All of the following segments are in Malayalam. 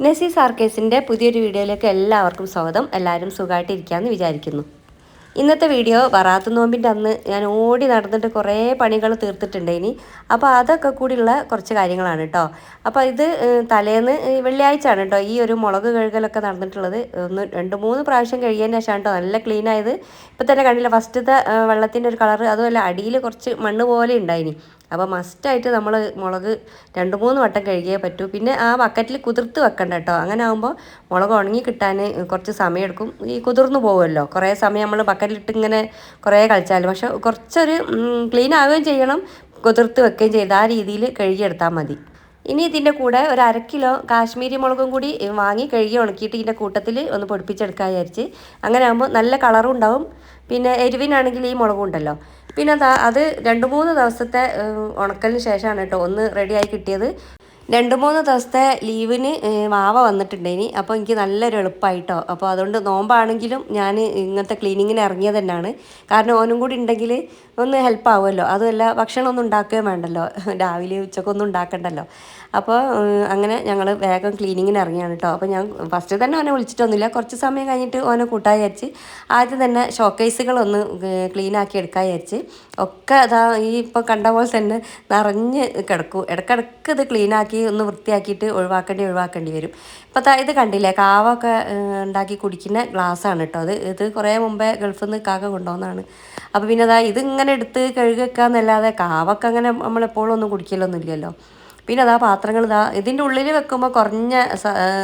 നസീസ് സാർക്കേസിന്റെ പുതിയൊരു വീഡിയോയിലേക്ക് എല്ലാവർക്കും സ്വാഗതം. എല്ലാവരും സുഖമായിട്ടിരിക്കാമെന്ന് വിചാരിക്കുന്നു. ഇന്നത്തെ വീഡിയോ വറാത്ത് നോമ്പിന്റെ അന്ന് ഞാൻ ഓടി നടന്നിട്ട് കുറേ പണികൾ തീർത്തിട്ടുണ്ട് ഇനി. അപ്പോൾ അതൊക്കെ കൂടിയുള്ള കുറച്ച് കാര്യങ്ങളാണ് കേട്ടോ അപ്പോൾ ഇത് തലേന്ന് വെള്ളിയാഴ്ച ആണ് കേട്ടോ ഈ ഒരു മുളക് കഴുകലൊക്കെ നടന്നിട്ടുള്ളത്. ഒന്ന് രണ്ട് മൂന്ന് പ്രാവശ്യം കഴിയാൻ ശേഷം കേട്ടോ നല്ല ക്ലീൻ ആയത്. ഇപ്പം തന്നെ കണ്ടില്ല ഫസ്റ്റത്തെ വെള്ളത്തിന്റെ ഒരു കളറ് അതുമല്ല അടിയിൽ കുറച്ച് മണ്ണ് പോലെ ഉണ്ടായിനി. അപ്പോൾ മസ്റ്റായിട്ട് നമ്മൾ മുളക് രണ്ട് മൂന്ന് വട്ടം കഴുകിയേ പറ്റൂ. പിന്നെ ആ ബക്കറ്റിൽ കുതിർത്ത് വെക്കണ്ട കേട്ടോ അങ്ങനെ ആകുമ്പോൾ മുളക് ഉണങ്ങി കിട്ടാൻ കുറച്ച് സമയമെടുക്കും ഈ കുതിർന്നു പോകുമല്ലോ കുറേ സമയം നമ്മൾ ബക്കറ്റിലിട്ട് ഇങ്ങനെ കുറേ കളിച്ചാൽ പക്ഷെ കുറച്ചൊരു ക്ലീൻ ആവുകയും ചെയ്യണം. കുതിർത്ത് വെക്കുകയും ചെയ്ത് ആ രീതിയിൽ കഴുകിയെടുത്താൽ മതി. ഇനി ഇതിന്റെ കൂടെ ഒരു അര കിലോ കാശ്മീരി മുളകും കൂടി വാങ്ങി കഴുകി ഉണക്കിയിട്ട് ഇതിന്റെ കൂട്ടത്തിൽ ഒന്ന് പൊടിപ്പിച്ചെടുക്കാൻ വിചാരിച്ച്. അങ്ങനെ ആകുമ്പോൾ നല്ല കളറും ഉണ്ടാവും. പിന്നെ എരിവിനാണെങ്കിൽ ഈ മുളകും ഉണ്ടല്ലോ. പിന്നെ അത് രണ്ട് മൂന്ന് ദിവസത്തെ ഉണക്കലിന് ശേഷമാണ് കേട്ടോ ഒന്ന് റെഡിയായി കിട്ടിയത്. രണ്ട് മൂന്ന് ദിവസത്തെ ലീവിന് മാവ വന്നിട്ടുണ്ടേനി അപ്പോൾ എനിക്ക് നല്ലൊരു എളുപ്പമായിട്ടോ അപ്പോൾ അതുകൊണ്ട് നോമ്പാണെങ്കിലും ഞാൻ ഇങ്ങനത്തെ ക്ലീനിങ്ങിന് ഇറങ്ങിയത് തന്നെയാണ്. കാരണം ഓനും കൂടി ഉണ്ടെങ്കിൽ ഒന്ന് ഹെൽപ്പ് ആവുമല്ലോ. അതുമല്ല ഭക്ഷണമൊന്നും ഉണ്ടാക്കുകയും വേണ്ടല്ലോ. രാവിലെ ഉച്ചക്കൊന്നും ഉണ്ടാക്കണ്ടല്ലോ. അപ്പോൾ അങ്ങനെ ഞങ്ങൾ വേഗം ക്ലീനിങ്ങിന് ഇറങ്ങിയാണ് കേട്ടോ അപ്പോൾ ഞാൻ ഫസ്റ്റ് തന്നെ ഓനെ വിളിച്ചിട്ടൊന്നുമില്ല. കുറച്ച് സമയം കഴിഞ്ഞിട്ട് ഓനെ കൂട്ടാൻ വിചാരിച്ച് ആദ്യം തന്നെ ഷോക്കേസുകളൊന്ന് ക്ലീൻ ആക്കി എടുക്കാൻ വിചാരിച്ച് ഒക്കെ അതാ ഈ ഇപ്പോൾ കണ്ട പോലെ തന്നെ നിറഞ്ഞ് കിടക്കും. ഇടക്കിടക്ക് ഇത് ക്ലീൻ ആക്കി ഒന്ന് വൃത്തിയാക്കിയിട്ട് ഒഴിവാക്കേണ്ടി ഒഴിവാക്കേണ്ടി വരും. ഇപ്പോൾ ഇത് കണ്ടില്ലേ കാവൊക്കെ ഉണ്ടാക്കി കുടിക്കുന്ന ഗ്ലാസ്സാണ് കേട്ടോ അത് ഇത് കുറേ മുമ്പേ ഗൾഫിൽ നിന്ന് കാക്ക കൊണ്ടുവന്നാണ് അപ്പോൾ പിന്നെ അതാ ഇതിങ്ങനെ എടുത്ത് കഴുകി വെക്കുക എന്നല്ലാതെ കാവൊക്കെ അങ്ങനെ നമ്മളെപ്പോഴും ഒന്നും കുടിക്കലൊന്നും ഇല്ലല്ലോ. പിന്നെ അതാ പാത്രങ്ങൾ ഇതാ ഇതിന്റെ ഉള്ളിൽ വെക്കുമ്പോൾ കുറഞ്ഞ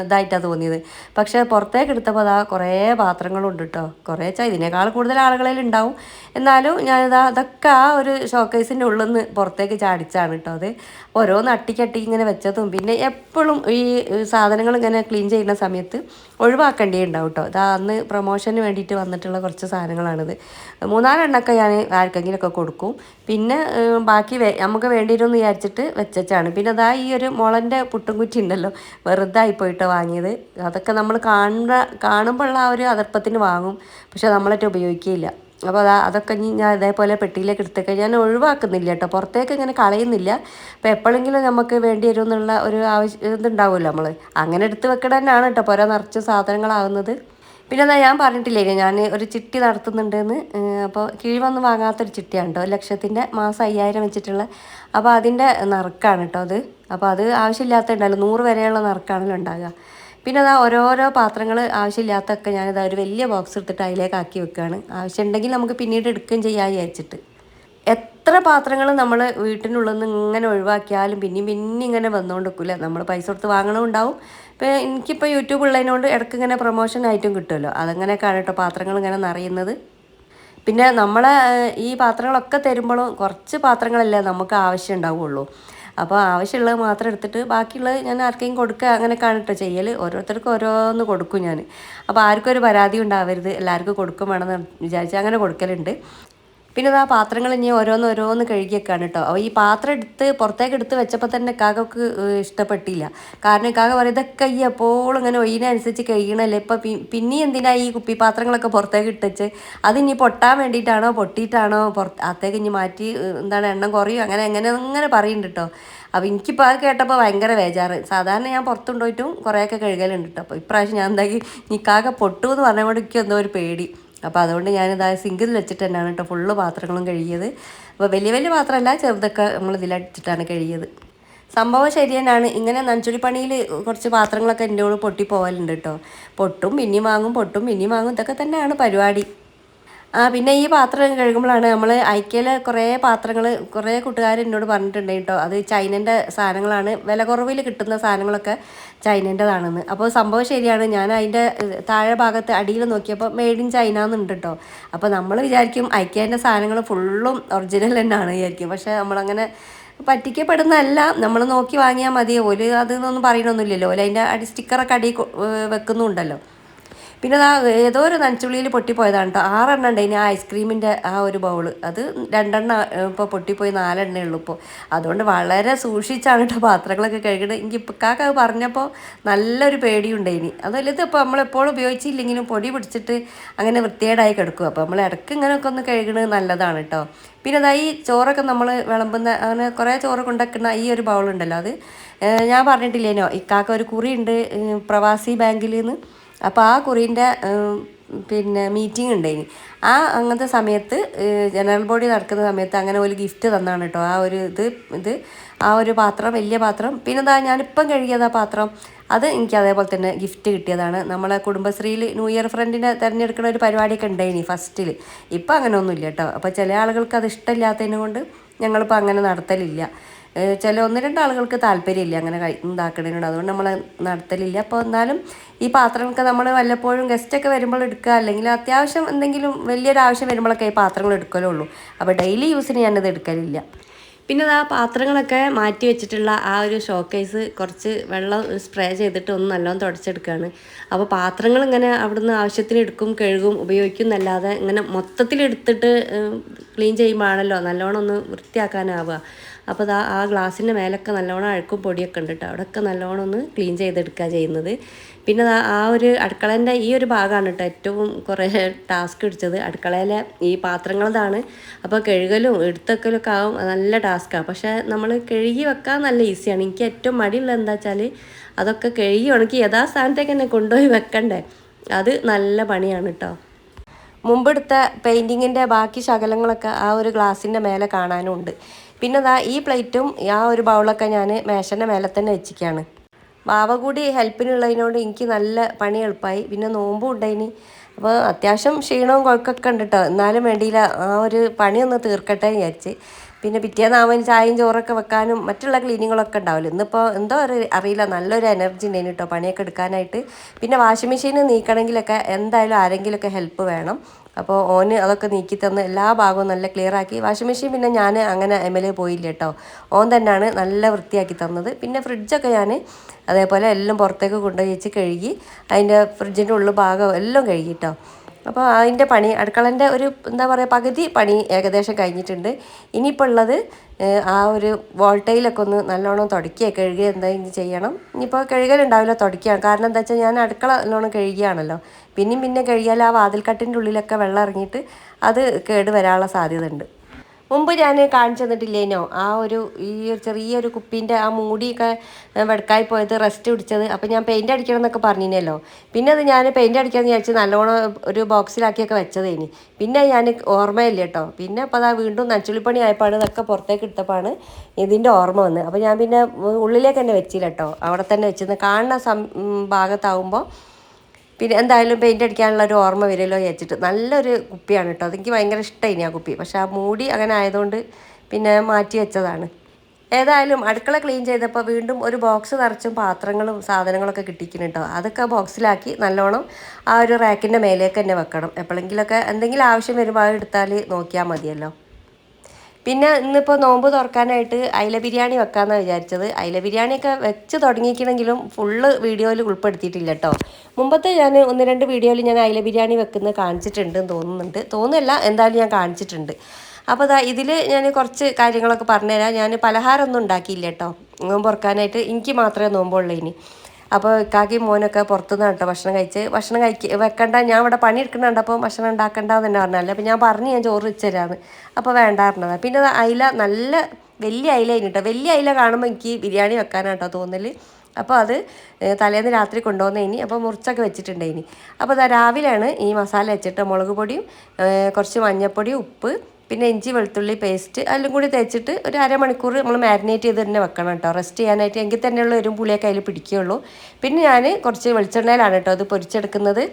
ഇതായിട്ടാണ് തോന്നിയത്. പക്ഷേ പുറത്തേക്ക് എടുത്തപ്പോൾ അതാ കുറേ പാത്രങ്ങളുണ്ട് കേട്ടോ കുറേ വെച്ചാൽ ഇതിനേക്കാൾ കൂടുതൽ ആളുകളിൽ ഉണ്ടാവും. എന്നാലും ഞാനിതാ അതൊക്കെ ആ ഒരു ഷോക്കേസിന്റെ ഉള്ളിൽ നിന്ന് പുറത്തേക്ക് ചാടിച്ചാണ് കേട്ടോ അത്. ഓരോന്ന് അട്ടിക്കട്ടി ഇങ്ങനെ വെച്ചതും. പിന്നെ എപ്പോഴും ഈ സാധനങ്ങൾ ഇങ്ങനെ ക്ലീൻ ചെയ്യുന്ന സമയത്ത് ഒഴിവാക്കേണ്ടി ഉണ്ടാവും കേട്ടോ ഇതാ അന്ന് പ്രൊമോഷന് വേണ്ടിയിട്ട് വന്നിട്ടുള്ള കുറച്ച് സാധനങ്ങളാണിത്. മൂന്നാലെണ്ണമൊക്കെ ഞാൻ ആർക്കെങ്കിലുമൊക്കെ കൊടുക്കും. പിന്നെ ബാക്കി നമുക്ക് വേണ്ടിയിരുമെന്ന് വിചാരിച്ചിട്ട് വെച്ചാണ് പിന്നെ അതാ ഈ ഒരു മുളന്റെ പുട്ടുംകുറ്റി ഉണ്ടല്ലോ വെറുതായി പോയിട്ട് വാങ്ങിയത്. അതൊക്കെ നമ്മൾ കാണുന്ന കാണുമ്പോഴുള്ള ആ ഒരു അതർപ്പത്തിന് വാങ്ങും പക്ഷെ നമ്മളായിട്ട് ഉപയോഗിക്കുകയില്ല അപ്പോൾ അതാ അതൊക്കെ ഞാൻ ഇതേപോലെ പെട്ടിയിലേക്ക് എടുത്തൊക്കെ ഞാൻ ഒഴിവാക്കുന്നില്ല കേട്ടോ. പുറത്തേക്ക് ഇങ്ങനെ കളയുന്നില്ല. അപ്പോൾ എപ്പോഴെങ്കിലും നമുക്ക് വേണ്ടി വരും എന്നുള്ള ഒരു ആവശ്യം ഇതുണ്ടാവുമല്ലോ നമ്മൾ. അങ്ങനെ എടുത്ത് വെക്കണ തന്നെയാണ് കേട്ടോ പുര നിറച്ച് സാധനങ്ങളാവുന്നത്. പിന്നെ എന്നാൽ ഞാൻ പറഞ്ഞിട്ടില്ലേ ഞാൻ ഒരു ചിട്ടി നടത്തുന്നുണ്ടെന്ന് അപ്പോൾ അപ്പോൾ കിഴിവൊന്നും വാങ്ങാത്തൊരു ചിട്ടിയാണ് കേട്ടോ ലക്ഷത്തിന്റെ മാസം അയ്യായിരം വെച്ചിട്ടുള്ള അപ്പോൾ അതിന്റെ നറുക്കാണ് കേട്ടോ അത്. അപ്പോൾ അത് ആവശ്യമില്ലാത്ത ഉണ്ടല്ലോ നൂറ് വരെയുള്ള നറുക്കാണല്ലോ ഉണ്ടാകുക പിന്നെ അതാ ഓരോരോ പാത്രങ്ങൾ ആവശ്യമില്ലാത്തൊക്കെ ഞാനിതാ ഒരു വലിയ ബോക്സ് എടുത്തിട്ട് അതിലേക്ക് ആക്കി വെക്കുകയാണ് ആവശ്യമുണ്ടെങ്കിൽ നമുക്ക് പിന്നീട് എടുക്കുകയും ചെയ്യാൻ വിചാരിച്ചിട്ട്. എത്ര പാത്രങ്ങൾ നമ്മൾ വീട്ടിനുള്ളിൽ നിന്ന് ഇങ്ങനെ ഒഴിവാക്കിയാലും പിന്നെയും പിന്നെയും ഇങ്ങനെ വന്നുകൊണ്ടിരിക്കില്ല നമ്മൾ പൈസ കൊടുത്ത് വാങ്ങണമുണ്ടാവും ഇപ്പോൾ എനിക്കിപ്പോൾ യൂട്യൂബ് ഉള്ളതിനോണ്ട് ഇടയ്ക്ക് ഇങ്ങനെ പ്രൊമോഷൻ ആയിട്ടും കിട്ടുമല്ലോ അതങ്ങനെയൊക്കെയാണ് കേട്ടോ പാത്രങ്ങൾ ഇങ്ങനെ നിറയുന്നത്. പിന്നെ നമ്മളെ ഈ പാത്രങ്ങളൊക്കെ തരുമ്പോഴും കുറച്ച് പാത്രങ്ങളല്ലേ നമുക്ക് ആവശ്യം ഉണ്ടാവുള്ളൂ അപ്പോൾ ആവശ്യമുള്ളത് മാത്രം എടുത്തിട്ട് ബാക്കിയുള്ളത് ഞാൻ ആർക്കെങ്കിലും കൊടുക്കുക അങ്ങനെ കേട്ടോ ചെയ്യൽ ഓരോരുത്തർക്കും ഓരോന്ന് കൊടുക്കും ഞാൻ അപ്പോൾ ആർക്കും ഒരു പരാതി ഉണ്ടാവരുത്. എല്ലാവർക്കും കൊടുക്കും വേണമെന്ന് വിചാരിച്ച് അങ്ങനെ കൊടുക്കലുണ്ട്. പിന്നെ ആ പാത്രങ്ങൾ ഇനി ഓരോന്ന് ഓരോന്ന് കഴുകിയൊക്കെയാണ് കേട്ടോ. അപ്പോൾ ഈ പാത്രം എടുത്ത് പുറത്തേക്ക് എടുത്ത് വെച്ചപ്പോൾ തന്നെ കാക്കക്ക് ഇഷ്ടപ്പെട്ടില്ല. കാരണം കാക്ക പറയും ഇതൊക്കെ ഈ എപ്പോഴും ഇങ്ങനെ ഒയിനനുസരിച്ച് കഴിയണല്ലേ ഇപ്പം പിന്നെ എന്തിനാ ഈ കുപ്പി പാത്രങ്ങളൊക്കെ പുറത്തേക്ക് ഇട്ടച്ച്? അതിനി പൊട്ടാൻ വേണ്ടിയിട്ടാണോ പൊട്ടിയിട്ടാണോ? പുറത്ത് അകത്തേക്ക് ഇനി മാറ്റി എന്താണ് എണ്ണം കുറയും? അങ്ങനെ അങ്ങനെ അങ്ങനെ പറയുന്നുണ്ട് കേട്ടോ. അപ്പോൾ എനിക്കിപ്പോൾ അത് കേട്ടപ്പോൾ ഭയങ്കര വേജാറ് സാധാരണ ഞാൻ പുറത്തുണ്ടോയിട്ടും കുറേയൊക്കെ കഴുകലുണ്ട് കേട്ടോ. അപ്പോൾ ഇപ്രാവശ്യം ഞാൻ എന്താക്കി നിക്കാകെ പൊട്ടു എന്ന് പറഞ്ഞുകൊണ്ട് എനിക്ക് എന്തോ ഒരു പേടി. അപ്പോൾ അതുകൊണ്ട് ഞാനിതാ സിങ്കിൽ വെച്ചിട്ട് തന്നെയാണ് കേട്ടോ ഫുള്ള് പാത്രങ്ങളും കഴുകിയത്. അപ്പോൾ വലിയ വലിയ പാത്രമല്ല ചെറുതൊക്കെ നമ്മൾ ഇതിലടിച്ചിട്ടാണ് കഴുകിയത്. സംഭവം ശരി തന്നെയാണ്. ഇങ്ങനെ നഞ്ചുടിപ്പണിയിൽ കുറച്ച് പാത്രങ്ങളൊക്കെ എന്റെ കൂടെ പൊട്ടി പോകലുണ്ട് കേട്ടോ. പൊട്ടും പിന്നെയും വാങ്ങും പൊട്ടും പിന്നെയും വാങ്ങും ഇതൊക്കെ തന്നെയാണ് പരിപാടി. പിന്നെ ഈ പാത്രം കഴുകുമ്പോഴാണ് നമ്മൾ ഐക്യയിലെ കുറേ പാത്രങ്ങൾ കുറേ കൂട്ടുകാർ എന്നോട് പറഞ്ഞിട്ടുണ്ട് കേട്ടോ. അത് ചൈനന്റെ സാധനങ്ങളാണ്. വില കുറവിൽ കിട്ടുന്ന സാധനങ്ങളൊക്കെ ചൈനന്റെതാണെന്ന്. അപ്പോൾ സംഭവം ശരിയാണ്. ഞാൻ അതിന്റെ താഴെ ഭാഗത്ത് അടിയിൽ നോക്കിയപ്പോൾ മെയ്ഡ് ഇൻ ചൈന എന്നുണ്ട് കേട്ടോ. അപ്പോൾ നമ്മൾ വിചാരിക്കും ഐക്യേന്റെ സാധനങ്ങൾ ഫുള്ളും ഒറിജിനൽ തന്നെയാണ് വിചാരിക്കും. പക്ഷേ നമ്മളങ്ങനെ പറ്റിക്കപ്പെടുന്നതല്ല. നമ്മൾ നോക്കി വാങ്ങിയാൽ മതി. ഒരു അതെന്നൊന്നും പറയണമൊന്നുമില്ലല്ലോ അതിന്റെ അടി സ്റ്റിക്കറൊക്കെ അടി വെക്കുന്നുണ്ടല്ലോ. പിന്നെ ആ ഏതോ ഒരു നനച്ചുള്ളിയിൽ പൊട്ടിപ്പോയതാണ് കേട്ടോ ആറെണ്ണം ഉണ്ട് ഇനി ആ ഐസ്ക്രീമിന്റെ ആ ഒരു ബൗൾ അത് രണ്ടെണ്ണം ഇപ്പോൾ പൊട്ടിപ്പോയി നാലെണ്ണേ ഉള്ളൂ ഇപ്പോൾ അതുകൊണ്ട് വളരെ സൂക്ഷിച്ചാണ് കേട്ടോ പാത്രങ്ങളൊക്കെ കഴുകുന്നത് എനിക്ക് കാക്ക അത് പറഞ്ഞപ്പോൾ നല്ലൊരു പേടിയുണ്ട് ഇനി. അതല്ല ഇതിപ്പോൾ നമ്മളെപ്പോഴും ഉപയോഗിച്ചില്ലെങ്കിലും പൊടി പിടിച്ചിട്ട് അങ്ങനെ വൃത്തികേടായി കിടക്കും. അപ്പോൾ നമ്മൾ ഇടയ്ക്ക് ഇങ്ങനെയൊക്കെ ഒന്ന് കഴുകുന്നത് നല്ലതാണ് കേട്ടോ പിന്നെ അതാ ഈ ചോറൊക്കെ നമ്മൾ വിളമ്പുന്ന അങ്ങനെ കുറേ ചോറ് കൊണ്ടുവയ്ക്കുന്ന ഈ ഒരു ബൗളുണ്ടല്ലോ അത് ഞാൻ പറഞ്ഞിട്ടില്ലേനോ? ഇക്കാക്ക ഒരു കുറിയുണ്ട് ഉണ്ട് പ്രവാസി ബാങ്കിൽ നിന്ന് അപ്പോൾ ആ കുറീന്റെ പിന്നെ മീറ്റിംഗ് ഉണ്ടായിന്. ആ അങ്ങനത്തെ സമയത്ത് ജനറൽ ബോഡി നടക്കുന്ന സമയത്ത് അങ്ങനെ ഒരു ഗിഫ്റ്റ് തന്നാണ് കേട്ടോ ആ ഒരു ഇത് ഇത് ആ ഒരു പാത്രം വലിയ പാത്രം. പിന്നെ എന്താ ഞാനിപ്പം കഴുകിയത് ആ പാത്രം അത് എനിക്ക് അതേപോലെ തന്നെ ഗിഫ്റ്റ് കിട്ടിയതാണ്. നമ്മളെ കുടുംബശ്രീയിൽ ന്യൂ ഇയർ ഫ്രണ്ടിനെ തിരഞ്ഞെടുക്കുന്ന ഒരു പരിപാടിയൊക്കെ ഉണ്ടായിനി ഫസ്റ്റിൽ ഇപ്പം അങ്ങനെ ഒന്നുമില്ല കേട്ടോ അപ്പോൾ ചില ആളുകൾക്ക് അത് ഇഷ്ടമില്ലാത്തതിനെ കൊണ്ട് ഞങ്ങളിപ്പോൾ അങ്ങനെ നടത്തലില്ല. ചില ഒന്ന് രണ്ട് ആളുകൾക്ക് താല്പര്യമില്ല അങ്ങനെ കൈ ഇതാക്കണതിനോട് അതുകൊണ്ട് നമ്മൾ നടത്തലില്ല. അപ്പോൾ എന്നാലും ഈ പാത്രങ്ങളൊക്കെ നമ്മൾ വല്ലപ്പോഴും ഗസ്റ്റൊക്കെ വരുമ്പോൾ എടുക്കുക. അല്ലെങ്കിൽ അത്യാവശ്യം എന്തെങ്കിലും വലിയൊരു ആവശ്യം വരുമ്പോഴൊക്കെ ഈ പാത്രങ്ങൾ എടുക്കലുള്ളൂ. അപ്പോൾ ഡെയിലി യൂസിന് ഞാനത് എടുക്കലില്ല. പിന്നെ ആ പാത്രങ്ങളൊക്കെ മാറ്റി വെച്ചിട്ടുള്ള ആ ഒരു ഷോക്കേസ് കുറച്ച് വെള്ളം സ്പ്രേ ചെയ്തിട്ട് ഒന്ന് നല്ലോണം തുടച്ചെടുക്കുകയാണ് അപ്പോൾ പാത്രങ്ങൾ ഇങ്ങനെ അവിടുന്ന് ആവശ്യത്തിന് എടുക്കും കഴുകും ഉപയോഗിക്കും എന്നല്ലാതെ ഇങ്ങനെ മൊത്തത്തിൽ എടുത്തിട്ട് ക്ലീൻ ചെയ്യുമ്പോഴാണല്ലോ നല്ലോണം ഒന്ന് വൃത്തിയാക്കാനാവുക. അപ്പോൾ ആ ആ ഗ്ലാസ്സിന്റെ മേലൊക്കെ നല്ലോണം അഴുക്കും പൊടിയൊക്കെ ഉണ്ട് കേട്ടോ അവിടെയൊക്കെ നല്ലോണം ഒന്ന് ക്ലീൻ ചെയ്തെടുക്കുക ചെയ്യുന്നത്. പിന്നെ ആ ഒരു അടുക്കളേന്റെ ഈ ഒരു ഭാഗമാണ് കേട്ടോ ഏറ്റവും കുറേ ടാസ്ക് പിടിച്ചത്. അടുക്കളയിലെ ഈ പാത്രങ്ങളതാണ്. അപ്പോൾ കഴുകലും എടുത്തക്കലൊക്കെ ആവും. നല്ല ടാസ്ക്കാണ് പക്ഷേ നമ്മൾ കഴുകി വെക്കാൻ നല്ല ഈസിയാണ്. എനിക്ക് ഏറ്റവും മടിയുള്ള എന്താ വെച്ചാൽ അതൊക്കെ കഴുകി ഉണക്കി യഥാസ്ഥാനത്തേക്ക് തന്നെ കൊണ്ടുപോയി വെക്കണ്ടേ? അത് നല്ല പണിയാണ് കേട്ടോ മുമ്പെടുത്ത പെയിന്റിങ്ങിന്റെ ബാക്കി ശകലങ്ങളൊക്കെ ആ ഒരു ഗ്ലാസിന്റെ മേലെ കാണാനും ഉണ്ട് പിന്നെ ദാ ഈ പ്ലേറ്റും ആ ഒരു ബൗളൊക്കെ ഞാൻ മേശന്റെ മേലെ തന്നെ വെച്ചിരിക്കുകയാണ്. വാവ കൂടി ഹെൽപ്പിനുള്ളതിനോട് എനിക്ക് നല്ല പണി എളുപ്പമായി പിന്നെ നോമ്പും ഉണ്ടായിനി അപ്പോൾ അത്യാവശ്യം ക്ഷീണവും കുഴക്കമൊക്കെ ഉണ്ട് കേട്ടോ എന്നാലും വേണ്ടിയില്ല ആ ഒരു പണിയൊന്ന് തീർക്കട്ടെ വിചാരിച്ച്. പിന്നെ പിറ്റേന്നാവൻ ചായയും ചോറൊക്കെ വെക്കാനും മറ്റുള്ള ക്ലീനിങ്ങുകളൊക്കെ ഉണ്ടാവില്ല. ഇന്നിപ്പോൾ എന്തോ ഒരു അറിയില്ല നല്ലൊരു എനർജി ഉണ്ടായിരുന്നു കേട്ടോ പണിയൊക്കെ എടുക്കാനായിട്ട്. പിന്നെ വാഷിംഗ് മെഷീൻ നീക്കണമെങ്കിലൊക്കെ എന്തായാലും ആരെങ്കിലുമൊക്കെ ഹെൽപ്പ് വേണം. അപ്പോൾ ഓന് അതൊക്കെ നീക്കി തന്ന് എല്ലാ ഭാഗവും നല്ല ക്ലിയർ ആക്കി. വാഷിംഗ് മെഷീൻ പിന്നെ ഞാൻ അങ്ങനെ എം എൽ എ പോയില്ല കേട്ടോ ഓൻ തന്നെയാണ് നല്ല വൃത്തിയാക്കി തന്നത്. പിന്നെ ഫ്രിഡ്ജൊക്കെ ഞാൻ അതേപോലെ എല്ലാം പുറത്തേക്ക് കൊണ്ടുപോയി വെച്ച് കഴുകി അതിന്റെ ഫ്രിഡ്ജിന്റെ ഉള്ളു ഭാഗം എല്ലാം കഴുകി കേട്ടോ അപ്പോൾ അതിന്റെ പണി അടുക്കളന്റെ ഒരു എന്താ പറയുക പകുതി പണി ഏകദേശം കഴിഞ്ഞിട്ടുണ്ട്. ഇനിയിപ്പോൾ ഉള്ളത് ആ ഒരു വോൾട്ടയിലൊക്കെ ഒന്ന് നല്ലോണം തുടക്കുക കഴുകുക ഇനി ചെയ്യണം. ഇനിയിപ്പോൾ കഴുകലുണ്ടാവില്ല തുടക്കുകയാണ് കാരണം എന്താ വെച്ചാൽ ഞാൻ അടുക്കള നല്ലോണം കഴുകിയാണല്ലോ. പിന്നെയും പിന്നെ കഴുകിയാൽ ആ വാതിൽക്കട്ടിന്റെ ഉള്ളിലൊക്കെ വെള്ളം ഇറങ്ങിയിട്ട് അത് കേട് വരാനുള്ള സാധ്യത ഉണ്ട് മുമ്പ് ഞാൻ കാണിച്ചു തന്നിട്ടില്ലേനോ? ആ ഒരു ഈ ഒരു ചെറിയൊരു കുപ്പീന്റെ ആ മൂടിയൊക്കെ വെടക്കായി പോയത് റെസ്റ്റ് പിടിച്ചത്. അപ്പം ഞാൻ പെയിന്റ് അടിക്കണം എന്നൊക്കെ പറഞ്ഞിനല്ലോ. പിന്നെ അത് ഞാൻ പെയിന്റ് അടിക്കാമെന്ന് വിചാരിച്ച് നല്ലോണം ഒരു ബോക്സിലാക്കിയൊക്കെ വെച്ചതേനി. പിന്നെ ഞാൻ ഓർമ്മയില്ല കേട്ടോ. പിന്നെ അപ്പോൾ അതാ വീണ്ടും നച്ചുളിപ്പണി ആയപ്പോൾ ഇതൊക്കെ പുറത്തേക്ക് എടുത്തപ്പോഴാണ് ഇതിന്റെ ഓർമ്മ വന്നത്. അപ്പോൾ ഞാൻ പിന്നെ ഉള്ളിലേക്ക് തന്നെ വെച്ചില്ല കേട്ടോ. അവിടെ തന്നെ വെച്ചിരുന്നു കാണുന്ന സം ഭാഗത്താവുമ്പോൾ പിന്നെ എന്തായാലും പെയിന്റ് അടിക്കാനുള്ള ഒരു ഓർമ്മ വരുമല്ലോ വിചാരിച്ചിട്ട് നല്ലൊരു കുപ്പിയാണ് കേട്ടോ. അതെനിക്ക് ഭയങ്കര ഇഷ്ടമായി ആ കുപ്പി. പക്ഷേ ആ മൂടി അങ്ങനെ ആയതുകൊണ്ട് പിന്നെ മാറ്റി വെച്ചതാണ്. ഏതായാലും അടുക്കള ക്ലീൻ ചെയ്തപ്പോൾ വീണ്ടും ഒരു ബോക്സ് നിറച്ചും പാത്രങ്ങളും സാധനങ്ങളൊക്കെ കിട്ടിക്കുന്നു കേട്ടോ. അതൊക്കെ ബോക്സിലാക്കി നല്ലോണം ആ ഒരു റാക്കിന്റെ മേലേക്ക് തന്നെ വെക്കണം. എപ്പോഴെങ്കിലൊക്കെ എന്തെങ്കിലും ആവശ്യം വരുമ്പോൾ എടുത്താൽ നോക്കിയാൽ മതിയല്ലോ. പിന്നെ ഇന്നിപ്പോൾ നോമ്പ് തുറക്കാനായിട്ട് അയില ബിരിയാണി വെക്കാമെന്നാണ് വിചാരിച്ചത്. അയില ബിരിയാണിയൊക്കെ വെച്ച് തുടങ്ങിയിരിക്കണമെങ്കിലും ഫുള്ള് വീഡിയോയിൽ ഉൾപ്പെടുത്തിയിട്ടില്ല കേട്ടോ മുമ്പത്തെ ഞാൻ ഒന്ന് രണ്ട് വീഡിയോയിൽ ഞാൻ അയില ബിരിയാണി വെക്കുന്നത് കാണിച്ചിട്ടുണ്ട് തോന്നുന്നുണ്ട്. തോന്നുന്നില്ല എന്തായാലും ഞാൻ കാണിച്ചിട്ടുണ്ട്. അപ്പോൾ അതാ ഇതിൽ ഞാൻ കുറച്ച് കാര്യങ്ങളൊക്കെ പറഞ്ഞുതരാം. ഞാൻ പലഹാരമൊന്നും ഉണ്ടാക്കിയില്ല കേട്ടോ നോമ്പ് തുറക്കാനായിട്ട് എനിക്ക് മാത്രമേ നോമ്പുള്ളൂ ഇനി. അപ്പോൾ ഇക്കാക്കി മോനൊക്കെ പുറത്തുനിന്ന് കേട്ടോ ഭക്ഷണം കഴിച്ച്. ഭക്ഷണം കഴിക്ക വെക്കണ്ട ഞാൻ ഇവിടെ പണി എടുക്കുന്നുണ്ട് അപ്പോൾ ഭക്ഷണം ഉണ്ടാക്കണ്ട എന്ന് തന്നെ പറഞ്ഞല്ലേ അപ്പോൾ ഞാൻ പറഞ്ഞു ഞാൻ ചോറ് വെച്ചുതരാമെന്ന് അപ്പോൾ വേണ്ട പറഞ്ഞതാണ് പിന്നെ അയില നല്ല വലിയ അയില കേട്ടോ. വലിയ അയില കാണുമ്പോൾ എനിക്ക് ബിരിയാണി വെക്കാനാട്ടോ തോന്നൽ അപ്പോൾ അത് തലേന്ന് രാത്രി കൊണ്ടുവന്നതിന് അപ്പോൾ മുറിച്ചൊക്കെ വെച്ചിട്ടുണ്ടായിനി അപ്പോൾ ഇതാ രാവിലെയാണ് ഈ മസാല വെച്ചിട്ട് മുളക് പൊടിയും കുറച്ച് മഞ്ഞൾപ്പൊടിയും ഉപ്പ് പിന്നെ ഇഞ്ചി വെളുത്തുള്ളി പേസ്റ്റ് അതിലും കൂടി തേച്ചിട്ട് ഒരു അരമണിക്കൂർ നമ്മൾ മാരിനേറ്റ് ചെയ്ത് തന്നെ വെക്കണം കേട്ടോ. റെസ്റ്റ് ചെയ്യാനായിട്ട് എങ്കിൽ തന്നെയുള്ള ഒരു പുളിയൊക്കെ അതിൽ പിടിക്കുകയുള്ളൂ. പിന്നെ ഞാൻ കുറച്ച് വെളിച്ചെണ്ണയിലാണ് കേട്ടോ അത് പൊരിച്ചെടുക്കുന്നത്.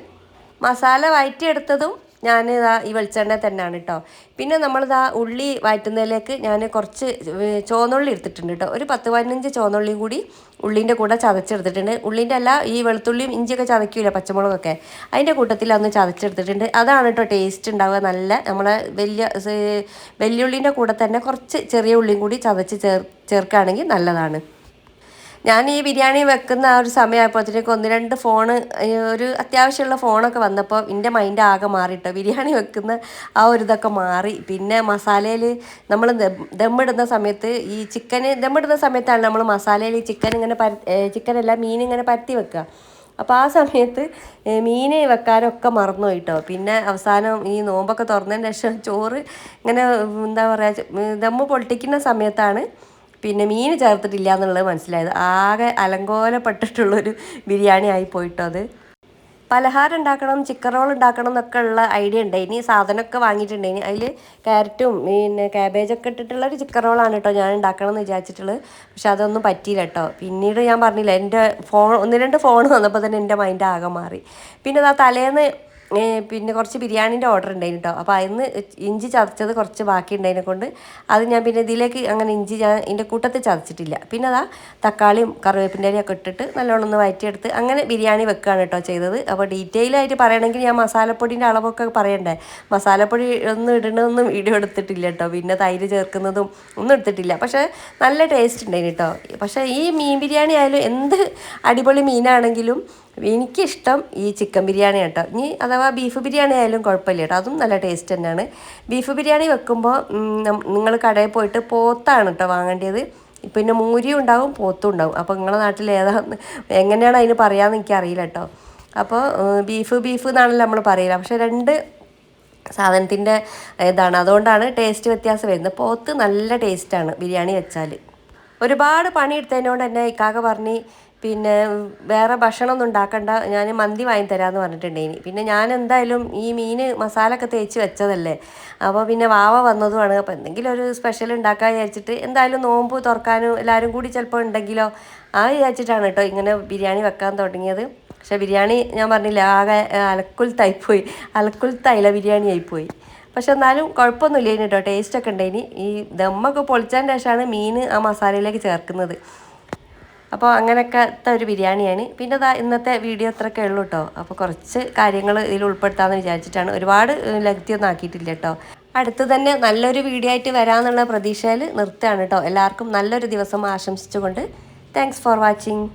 മസാല വഴറ്റിയെടുത്തതും ഞാൻ ഇതാ ഈ വെളിച്ചെണ്ണ തന്നെയാണ് കേട്ടോ പിന്നെ നമ്മളിതാ ഉള്ളി വഴറ്റുന്നതിലേക്ക് ഞാൻ കുറച്ച് ചോന്നുള്ളി എടുത്തിട്ടുണ്ട് കേട്ടോ ഒരു പത്ത് പതിനഞ്ച് ചോന്നുള്ളിയും കൂടി ഉള്ളീന്റെ കൂടെ ചതച്ചെടുത്തിട്ടുണ്ട്. ഉള്ളീന്റെ അല്ല ഈ വെളുത്തുള്ളിയും ഇഞ്ചിയൊക്കെ ചതയ്ക്കൂല പച്ചമുളകൊക്കെ. അതിന്റെ കൂട്ടത്തിൽ അന്ന് ചതച്ചെടുത്തിട്ടുണ്ട്. അതാണ് കേട്ടോ ടേസ്റ്റ് ഉണ്ടാവുക നല്ല നമ്മളെ വലിയ വലിയ വെല്ലുള്ളീന്റെ കൂടെ തന്നെ കുറച്ച് ചെറിയ ഉള്ളിയും കൂടി ചതച്ച് ചേർ ചേർക്കുകയാണെങ്കിൽ നല്ലതാണ്. ഞാൻ ഈ ബിരിയാണി വെക്കുന്ന ആ ഒരു സമയമായപ്പോഴത്തേക്ക് ഒന്ന് രണ്ട് ഫോണ് ഒരു അത്യാവശ്യമുള്ള ഫോണൊക്കെ വന്നപ്പോൾ എന്റെ മൈൻഡ് ആകെ മാറിയിട്ടോ ബിരിയാണി വെക്കുന്ന ആ ഒരു ഇതൊക്കെ മാറി. പിന്നെ മസാലയിൽ നമ്മൾ ദമ്മിടുന്ന സമയത്ത് ഈ ചിക്കന് ദമ്മിടുന്ന സമയത്താണ് നമ്മൾ മസാലയിൽ ചിക്കൻ ഇങ്ങനെ പര ചിക്കനല്ല മീൻ ഇങ്ങനെ പരത്തി വെക്കുക. അപ്പോൾ ആ സമയത്ത് മീൻ വെക്കാനൊക്കെ മറന്നു പോയിട്ടോ പിന്നെ അവസാനം ഈ നോമ്പൊക്കെ തുറന്നതിന് ശേഷം ചോറ് ഇങ്ങനെ എന്താ പറയുക ദമ്മ് പൊളിറ്റിക്കുന്ന സമയത്താണ് പിന്നെ മീൻ ചേർത്തിട്ടില്ല എന്നുള്ളത് മനസ്സിലായത്. ആകെ അലങ്കോലപ്പെട്ടിട്ടുള്ളൊരു ബിരിയാണി ആയി പോയിട്ടോ അത്. പലഹാരം ഉണ്ടാക്കണം ചിക്കൻ റോൾ ഉണ്ടാക്കണം എന്നൊക്കെ ഉള്ള ഐഡിയ ഉണ്ട്. ഇനി സാധനമൊക്കെ വാങ്ങിയിട്ടുണ്ടായിനി അതിൽ ക്യാരറ്റും പിന്നെ ക്യാബേജൊക്കെ ഇട്ടിട്ടുള്ള ഒരു ചിക്കൻ റോളാണ് കേട്ടോ ഞാൻ ഉണ്ടാക്കണം എന്ന് വിചാരിച്ചിട്ടുള്ളത്. പക്ഷെ അതൊന്നും പറ്റിയില്ല കേട്ടോ. പിന്നീട് ഞാൻ പറഞ്ഞില്ല എന്റെ ഫോൺ ഒന്ന് രണ്ട് ഫോൺ വന്നപ്പോൾ തന്നെ എന്റെ മൈൻഡ് ആകെ മാറി. പിന്നെ ആ തലേന്ന് പിന്നെ കുറച്ച് ബിരിയാണീന്റെ ഓർഡർ ഉണ്ടായിരുന്നു കേട്ടോ അപ്പോൾ അതിന് ഇഞ്ചി ചതച്ചത് കുറച്ച് ബാക്കി ഉണ്ടായതിനെ കൊണ്ട് അത് ഞാൻ പിന്നെ ഇതിലേക്ക് അങ്ങനെ ഇഞ്ചി ഞാൻ ഇതിന്റെ കൂട്ടത്തിൽ ചതച്ചിട്ടില്ല. പിന്നെ അതാ തക്കാളിയും കറിവേപ്പിന്റെ ഒക്കെ ഇട്ടിട്ട് നല്ലോണം ഒന്ന് വയറ്റിയെടുത്ത് അങ്ങനെ ബിരിയാണി വെക്കുകയാണ് കേട്ടോ ചെയ്തത്. അപ്പോൾ ഡീറ്റെയിൽ ആയിട്ട് പറയണമെങ്കിൽ ഞാൻ മസാലപ്പൊടിന്റെ അളവൊക്കെ പറയണ്ടേ? മസാലപ്പൊടി ഒന്നും ഇടണമെന്നും വീഡിയോ എടുത്തിട്ടില്ല കേട്ടോ പിന്നെ തൈര് ചേർക്കുന്നതും ഒന്നും എടുത്തിട്ടില്ല. പക്ഷേ നല്ല ടേസ്റ്റ് ഉണ്ടായിരുന്നു കേട്ടോ പക്ഷേ ഈ മീൻ ബിരിയാണി ആയാലും എന്ത് അടിപൊളി മീനാണെങ്കിലും എനിക്കിഷ്ടം ഈ ചിക്കൻ ബിരിയാണി കേട്ടോ. ഇനി അഥവാ ബീഫ് ബിരിയാണി ആയാലും കുഴപ്പമില്ല കേട്ടോ. അതും നല്ല ടേസ്റ്റ് തന്നെയാണ്. ബീഫ് ബിരിയാണി വെക്കുമ്പോൾ നിങ്ങൾ കടയിൽ പോയിട്ട് പോത്താണ് കേട്ടോ വാങ്ങേണ്ടത്. പിന്നെ മൂരിയും ഉണ്ടാവും പോത്തും ഉണ്ടാവും. അപ്പോൾ നിങ്ങളുടെ നാട്ടിൽ ഏതാന്ന് എങ്ങനെയാണ് അതിന് പറയാമെന്ന് എനിക്കറിയില്ല കേട്ടോ. അപ്പോൾ ബീഫ് ബീഫ് എന്നാണല്ലോ നമ്മൾ പറയില്ല പക്ഷേ രണ്ട് സാധനത്തിന്റെ ഇതാണ്. അതുകൊണ്ടാണ് ടേസ്റ്റ് വ്യത്യാസം വരുന്നത്. പോത്ത് നല്ല ടേസ്റ്റാണ് ബിരിയാണി വെച്ചാൽ ഒരുപാട് പണി പണിയെടുത്തതിനോട് തന്നെ ഇക്കാക്ക പറഞ്ഞ് പിന്നെ വേറെ ഭക്ഷണമൊന്നും ഉണ്ടാക്കണ്ട. ഞാൻ മന്തി വാങ്ങി തരാമെന്ന് പറഞ്ഞിട്ടുണ്ടേനി. പിന്നെ ഞാൻ എന്തായാലും ഈ മീൻ മസാലൊക്കെ തേച്ച് വെച്ചതല്ലേ. അപ്പോൾ പിന്നെ വാവ വന്നതുമാണ്. അപ്പോൾ എന്തെങ്കിലും ഒരു സ്പെഷ്യൽ ഉണ്ടാക്കാൻ വിചാരിച്ചിട്ട് എന്തായാലും നോമ്പ് തുറക്കാനും എല്ലാവരും കൂടി ചിലപ്പോൾ ഉണ്ടെങ്കിലോ ആ വിചാരിച്ചിട്ടാണ് കേട്ടോ ഇങ്ങനെ ബിരിയാണി വെക്കാൻ തുടങ്ങിയത്. പക്ഷേ ബിരിയാണി ഞാൻ പറഞ്ഞില്ല ആകെ അലക്കുൽത്തായിപ്പോയി അലക്കുൽത്തായില്ല ബിരിയാണി ആയിപ്പോയി. പക്ഷെ എന്നാലും കുഴപ്പമൊന്നുമില്ല കേട്ടോ ടേസ്റ്റൊക്കെ ഉണ്ടായിനി ഈ ദമ്മൊക്കെ പൊളിച്ചതിന്റെ ശേഷമാണ് മീൻ ആ മസാലയിലേക്ക് ചേർക്കുന്നത്. അപ്പോൾ അങ്ങനെയൊക്കെ ഒരു ബിരിയാണിയാണ്. പിന്നെ ഇതാ ഇന്നത്തെ വീഡിയോ അത്രയൊക്കെ ഉള്ളൂ കേട്ടോ അപ്പോൾ കുറച്ച് കാര്യങ്ങൾ ഇതിൽ ഉൾപ്പെടുത്താമെന്ന് വിചാരിച്ചിട്ടാണ്. ഒരുപാട് ലഗ്തിയൊന്നും ആക്കിയിട്ടില്ല കേട്ടോ അടുത്ത് തന്നെ നല്ലൊരു വീഡിയോ ആയിട്ട് വരാമെന്നുള്ള പ്രതീക്ഷയിൽ നിർത്തുകയാണ് കേട്ടോ എല്ലാവർക്കും നല്ലൊരു ദിവസം ആശംസിച്ചുകൊണ്ട്. Thanks for watching